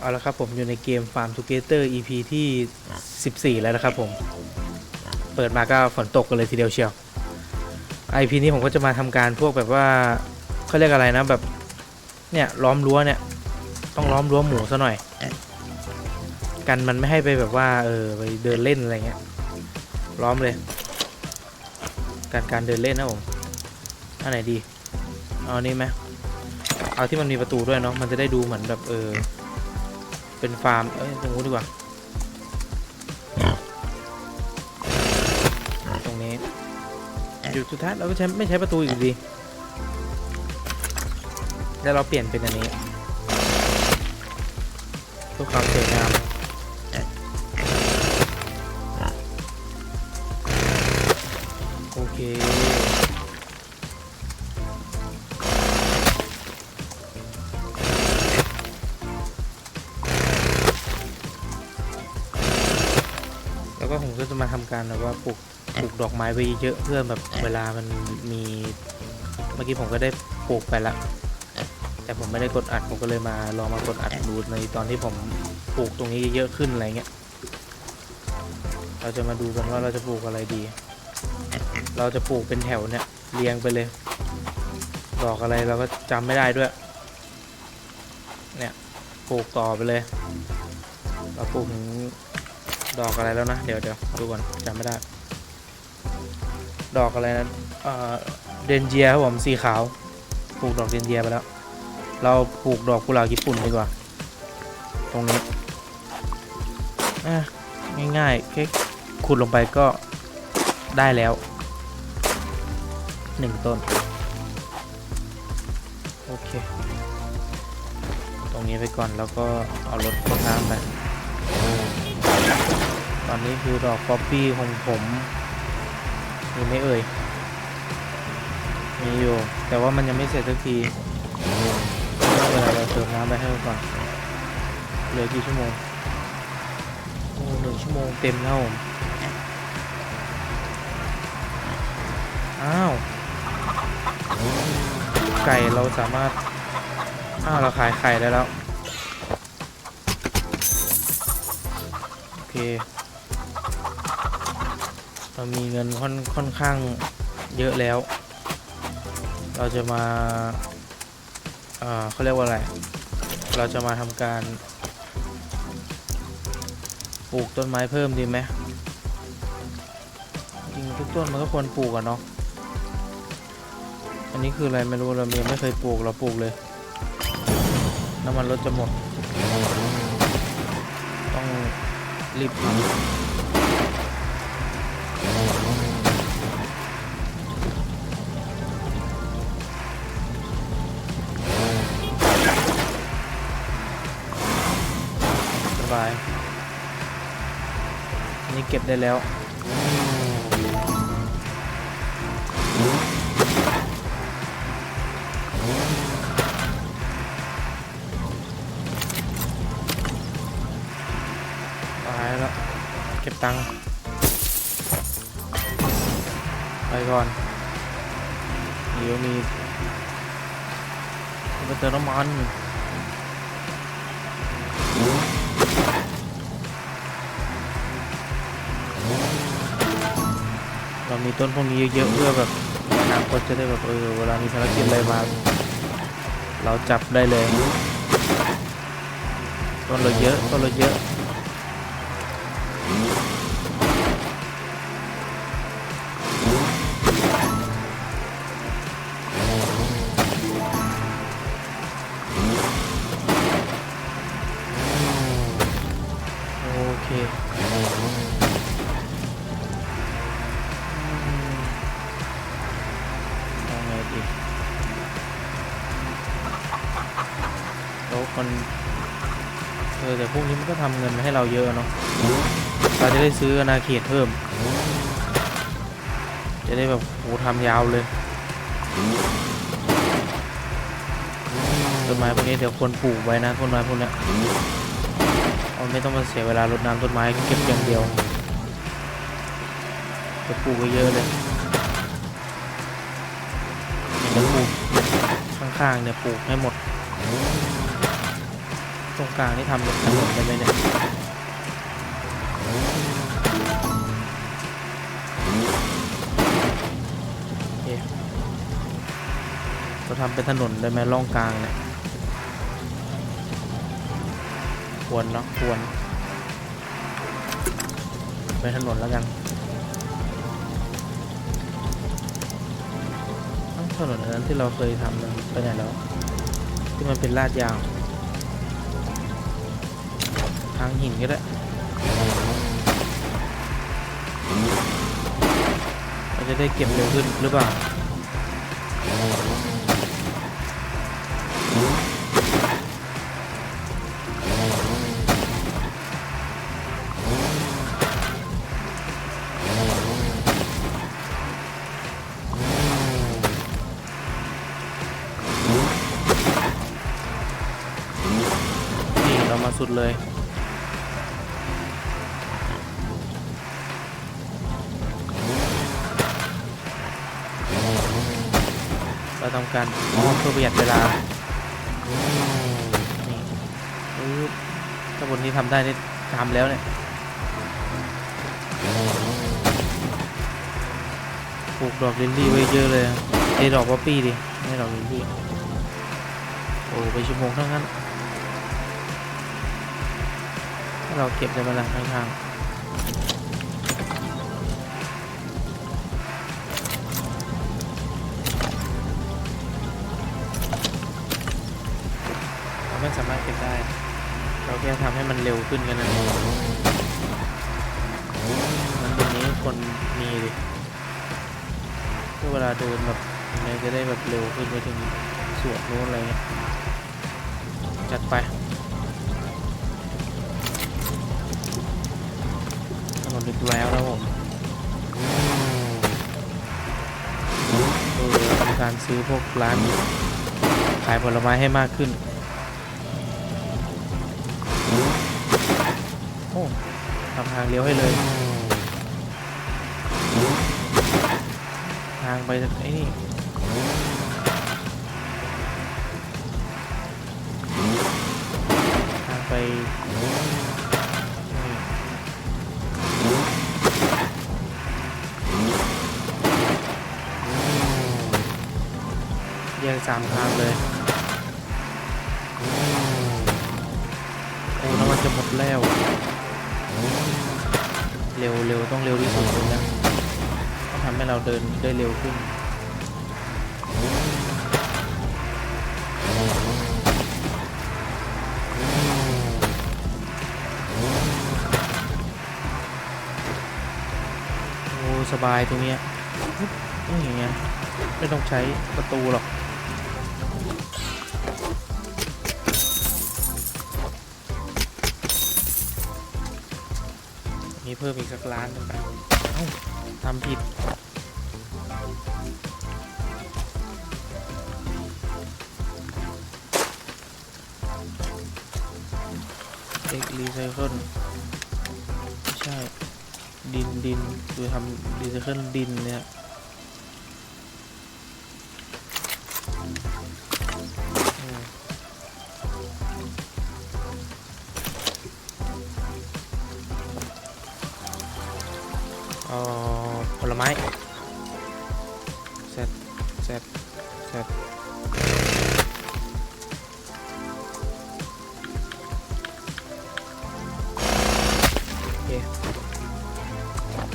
เอาละครับผมอยู่ในเกม Farm Together EP ที่ 14 แล้วนะครับผม เปิดมาก็ฝนตกกันเลยทีเดียวเชียว IP นี้ผมก็จะมาทำการพวกแบบว่าเขาเรียกอะไรนะแบบเนี่ยล้อมรั้วเนี่ย ต้องล้อมรั้วหมูซะหน่อย กันมันไม่ให้ไปแบบว่าเออไปเดินเล่นอะไรเงี้ยล้อมเลย การการเดินเล่นนะผมอันไหนดี เอาอันนี้ไหมเอาที่มันมีประตูด้วยเนาะมันจะได้ดูเหมือนแบบเออ เป็นฟาร์ม เอ้ยตรงนู้นดีกว่า ตรงนี้ อยู่สุดท้ายเราก็ใช้ไม่ใช้ประตูอีกดี แล้วเราเปลี่ยนเป็นอันนี้เพื่อความสวยงาม ก็จะมาทำการแบบว่าปลูกปลูกดอกไม้ไว้เยอะเพื่อแบบเวลามันมีเมื่อกี้ผมก็ได้ปลูกไปละแต่ผมไม่ได้กดอัดผมก็เลยมาลองมากดอัดดูในตอนที่ผมปลูกตรงนี้เยอะขึ้นอะไรเงี้ยเราจะมาดูกันว่าเราจะปลูกอะไรดี เราจะปลูกเป็นแถวเนี่ยเรียงไปเลย ดอกอะไรเราก็จำไม่ได้ด้วย เนี่ยปลูกต่อไปเลย เราปลูกถึง ดอกอะไรแล้วนะ เดี๋ยวเดี๋ยวดูก่อนจำไม่ได้ ดอกอะไรนะเอ่อเดนเจียครับผมสีขาวปลูกดอกเดนเจียไปแล้ว เราปลูกดอกกุหลาบญี่ปุ่นดีกว่า ตรงนี้อะง่ายๆแค่ขุดลงไปก็ได้แล้วหนึ่งต้น โอเค ตรงนี้ไปก่อนแล้วก็เอารถรดน้ำไป ตอนนี้คือดอกป๊อปปี้ของผมมีไม่เอ่ย มีอยู่ แต่ว่ามันยังไม่เสร็จสักทีไม่เป็นไรเราเติมน้ำไปให้ก่อนเหลือกี่ชั่วโมงโอ้หนึ่งชั่วโมงเต็มแล้วผมอ้าว ไก่เราสามารถ อ้าว เราขายไข่ได้แล้ว โอเค เรามีเงินค่อนค่อนข้างเยอะแล้ว เราจะมาเออเขาเรียกว่าอะไร เราจะมาทำการ ปลูกต้นไม้เพิ่มดีไหมจริงทุกต้นมันก็ควรปลูกอะเนาะ อันนี้คืออะไรไม่รู้เรายังไม่เคยปลูกเราปลูกเลย น้ำมันรถจะหมด ต้องรีบทำ เก็บได้แล้ว ตายแล้ว เก็บตังค์ไปก่อน เดี๋ยวมีไปเติมน้ำมัน มีต้นพวกนี้เยอะๆเพื่อแบบอนาคตจะได้แบบเออเวลามีภารกิจอะไรมา เราจับได้เลยต้นเราเยอะต้นเราเยอะ แล้วคนเออแต่พวกนี้มันก็ทำเงินให้เราเยอะเนาะเราจะได้ซื้ออาณาเขตเพิ่ม จะได้แบบโหทำยาวเลยต้นไม้พวกนี้เดี๋ยวควรปลูกไว้นะต้นไม้พวกเนี้ยเราไม่ต้องมาเสียเวลารดน้ำต้นไม้เก็บอย่างเดียวจะปลูกไว้เยอะเลยจะปลูกข้างๆเนี่ยปลูกให้หมด ตรงกลางนี่ทำเป็นถนนได้ไหมเนี่ยเราทำเป็นถนนได้ไหมร่องกลางเนี่ยควรเนาะควรเป็นถนนแล้วกันถนนอันนั้นที่เราเคยทำมันไปไหนแล้ว ที่มันเป็นลาดยาว ทางหินก็ได้เราจะได้เก็บเร็วขึ้นหรือเปล่านี่เรามาสุดเลย ทำการอ้อมเพื่อประหยัดเวลานี่ปึ๊บถ้าบนนี้ทำได้นี่ทำแล้วเนี่ยปลูกดอกลิลลี่ไว้เยอะเลยไอ้ดอกป๊อปปี้ดิไม่ดอกลิลลี่โอ้ไปชั่วโมงทั้งนั้นถ้าเราเก็บในบันลังข้างๆ เราไม่สามารถเก็บได้ เราแค่ทำให้มันเร็วขึ้นกันนั่นเองมันตรงนี้คนมีดิเพื่อเวลาเดินแบบยังไงจะได้แบบเร็วขึ้นไปถึงสวนนู้นอะไรเงี้ยจัดไปถนนอีกแล้วนะผมเออการซื้อพวกร้านขายผลไม้ให้มากขึ้น โอ้ทำทางเลี้ยวให้เลย ทางไปไอ้นี่ทางไปนี่แยกสามทางเลย จะหมดแล้วเร็วเร็วต้องเร็วที่สุดเลยนะต้องทำให้เราเดินได้เร็วขึ้นโอ้สบายตรงเนี้ยนี่อย่างเงี้ยไม่ต้องใช้ประตูหรอก เพิ่มอีกสักล้านหนึงไปเอ้าทำผิด เด็กรีไซเคิลไม่ใช่ ดินดินคือทำรีไซเคิลดินเนี่ย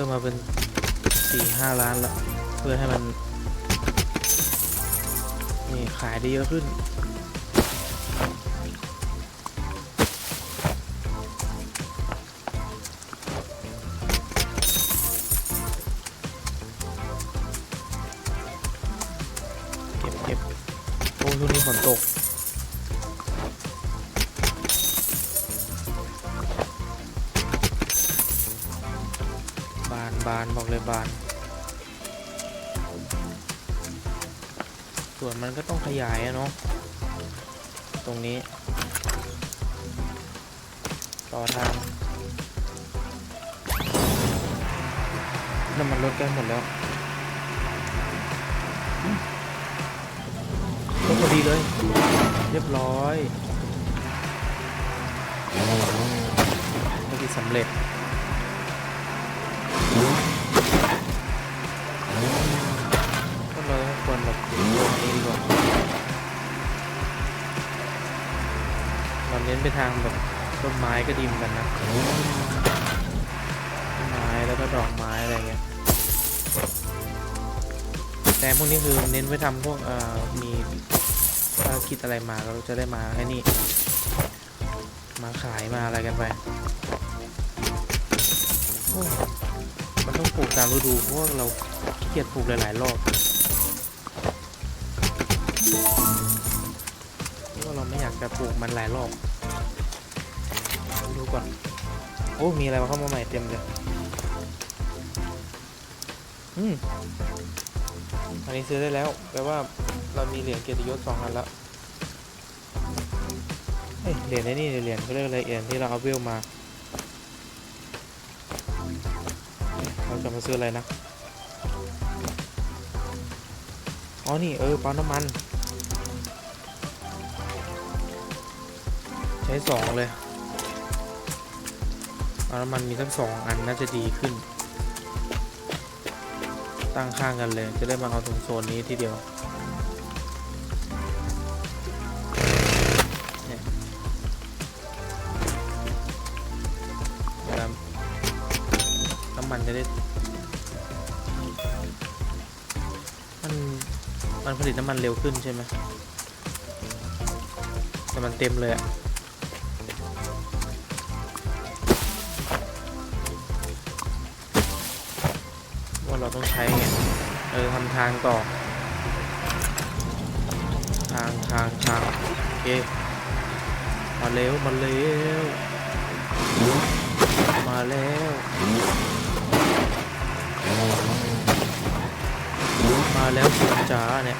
พิ่มมาเป็นสี่ห้าล้านละเพื่อให้มัน นี่ ขายได้เยอะขึ้น เก็บเก็บโอ้ช่วงนี้ฝนตก ส่วนมันก็ต้องขยายอะเนาะตรงนี้ ต่อทางน้ำมันลดใกล้หมดแล้วอืมก็พอดีเลย เรียบร้อยธุรกิจสำเร็จ องนี้ดีกว่าเราเน้นไปทางแบบต้นไม้ก็ดีเหมือนกันนะต้นไม้แล้วก็ดอกไม้อะไรเงี้ยแต่พวกนี้คือเน้นไว้ทำพวกเอ่อมีภารกิจอะไรมาเราจะได้มาไอ้นี่ มาขายมาอะไรกันไปมันต้องปลูกตามฤดูเพราะว่าเราเกียจปลูกหลายๆรอบ จะปลูกมันหลายรอบ ดูก่อน โอ้ มีอะไรมาเข้ามาใหม่เต็มเลย อืม อันนี้ซื้อได้แล้ว แปลว่าเรามีเหรียญเกียรติยศสองอันล้วเอ้ย เหรียญไอ้นี่เหรียญเขาเรียกอะไรเหรียญที่เราเอาเวลมา เราจะมาซื้ออะไรนะ อ๋อ นี่ เออ ปั๊มน้ำมัน ช้สองเลยปั๊มน้ำมันมีทั้งสองอันน่าจะดีขึ้น ตั้งข้างกันเลย จะได้มาเอาตรงโซนนี้ทีเดียวน้ำมันจะได้ มันมันผลิตน้ำมันเร็วขึ้นใช่ไหมแต่มันเต็มเลยอะ เราต้องใช้ไงเออทำทางต่อ ทางทางทางโอเคมาเร็วมาเร็วมาแล้วมาแล้วจ๋าเนี่ย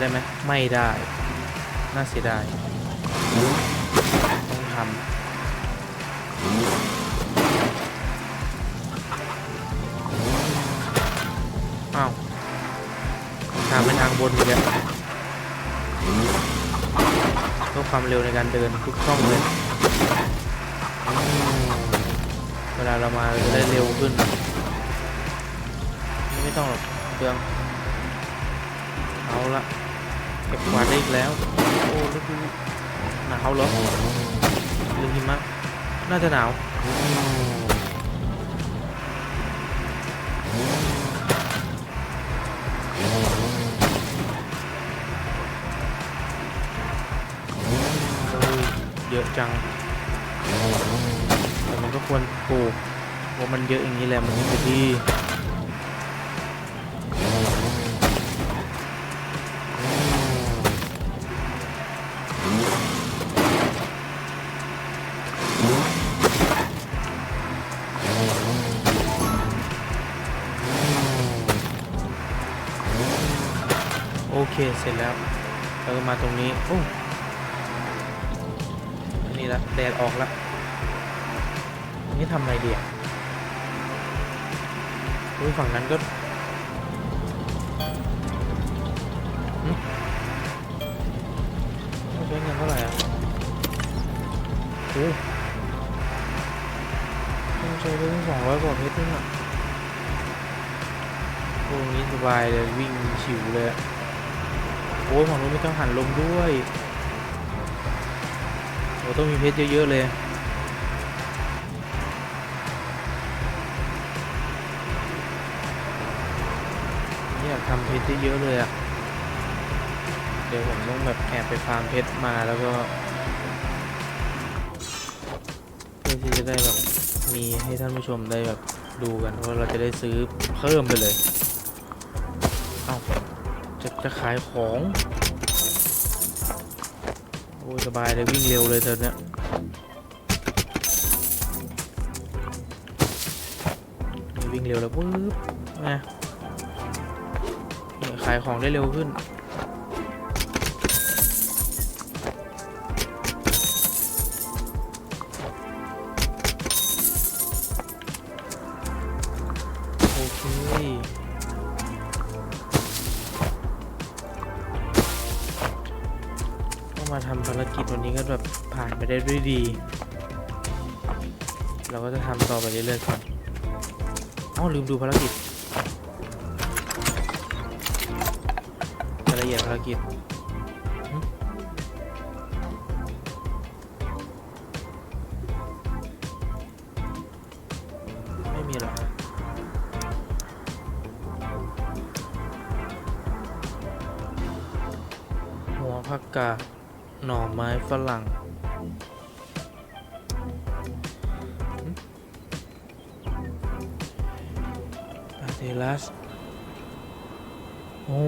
ได้ไหมไม่ได้ น่าเสียดายต้องทำอ้าวทางเป็นทางบนอีกแล้วเพื่อความเร็วในการเดินทุกช่องเลยเวลาเรามาเราจะได้เร็วขึ้น ไม่ต้องหรอกเปลือง เอาละเก็บกวาดได้อีกแล้ว โอ้ล้วดูหนาวเหรอหรือหิมะน่าจะหนาวเยอะจังแต่มันก็ควรปลูกเพราะมันเยอะอย่างนี้แหละมันถึงจะดี โอเคเสร็จแล้วเราก็มาตรงนี้โอ้นนี้ละแดดออกละนนี้ทำอะไรดีอะอุ้ยฝั่งนั้นก็หึต้องใช้เงินเท่าไหร่อะโอ้ต้องใช้ไปตั้งสองร้อยกว่าเพชรนึงอะโอ้นี้สบายเลยวิ่งฉิวเลยอะ โอ้ยฝั่งนู้นไม่ต้องหันลมด้วยโอ้ต้องมีเพชรเยอะๆเลยอยากทำเพชรเยอะๆเลยอะเดี๋ยวผมต้องแบบแอบไปฟาร์มเพชรมาแล้วก็เพื่อที่จะได้แบบมีให้ท่านผู้ชมได้แบบดูกันว่าเราจะได้ซื้อเพิ่มไปเลย จะขายของ โอ้ยสบายเลยวิ่งเร็วเลยเธอเนี่ยวิ่งเร็วแล้วปุ๊บไงนี่ขายของได้เร็วขึ้นาทำภารกิจวันนี้ก็แบบผ่านไปได้ด้วยดี เราก็จะทำต่อไปเรื่อยๆก่อนอ้าลืมดูภารกิจรายละเอียดภารกิจไม่มีหรอกหัวผักกาด หน่อไม้ฝรั่งปาเทลัส โอ้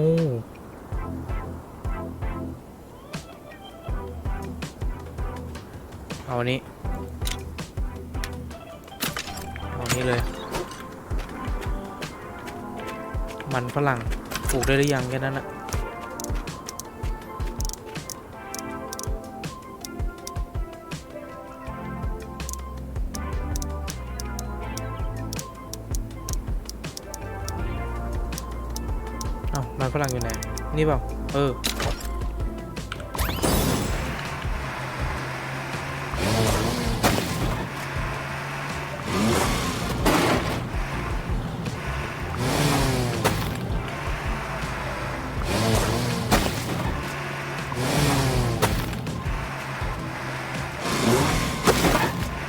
เอาอันนี้ เอาอันนี้เลย มันฝรั่ง ปลูกได้หรือยังแค่นั้นนะ มันฝรั่งอยู่ไหน นี่เปล่า เออ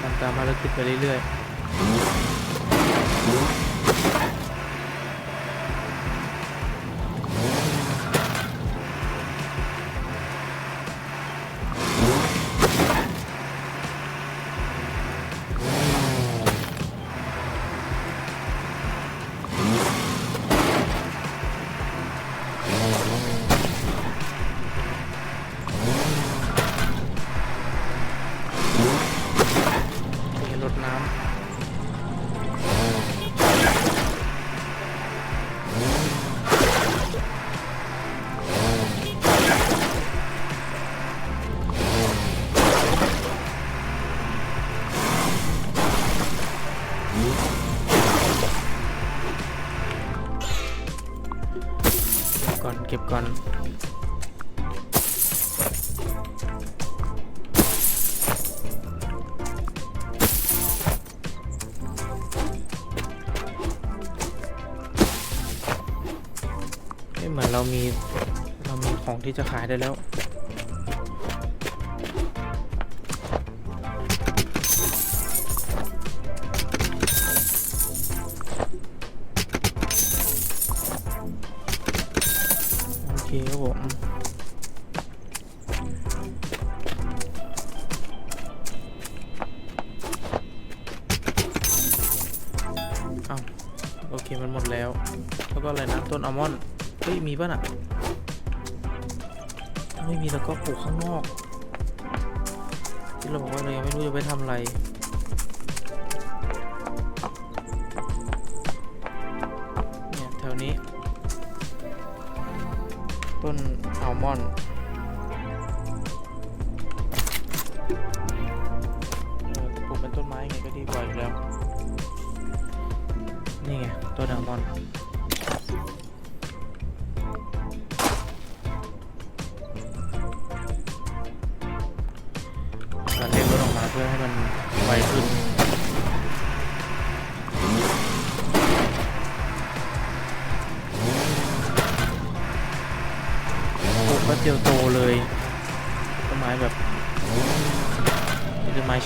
ทำตามภารกิจไปเรื่อยๆ ก่อนเหมือนเรามีเรามีของที่จะขายได้แล้ว เคครับผมเอาโอเคมันหมดแล้ว แล้วก็อะไรนะต้นอัลมอนด์เฮ้ย มีป่ะน่ะถ้าไม่มีแล้วก็ปลูกข้างนอก ที่เราบอกว่าเรายังไม่รู้จะไปทำอะไร ต้นอัลมอนด์ปลูกเป็นต้นไม้ไงก็ดีกว่าอยู่แล้ว นี่ไงต้นอัลมอนด์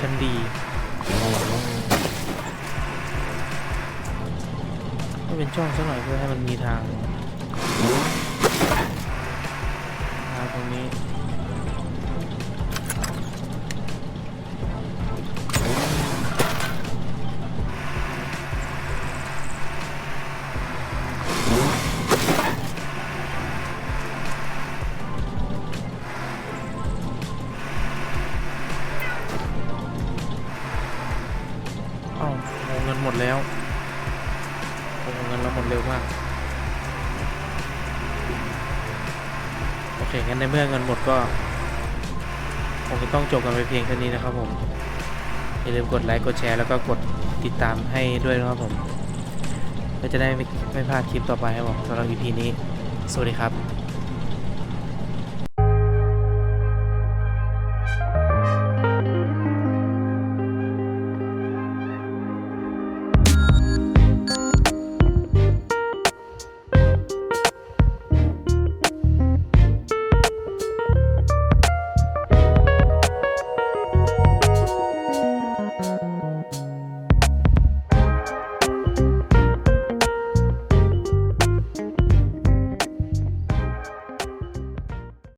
ชั้นดีก็เป็นช่องสักหน่อยเพื่อให้มันมีทาง เมื่อเงินหมดก็คงจะต้องจบกันไปเพียงเท่านี้นะครับผมอย่าลืมกดไลค์กดแชร์แล้วก็กดติดตามให้ด้วยนะครับผมเพื่อจะได้ไม่ไม่พลาดคลิปต่อไปครับผมสำหรับ EP นี้ สวัสดีครับ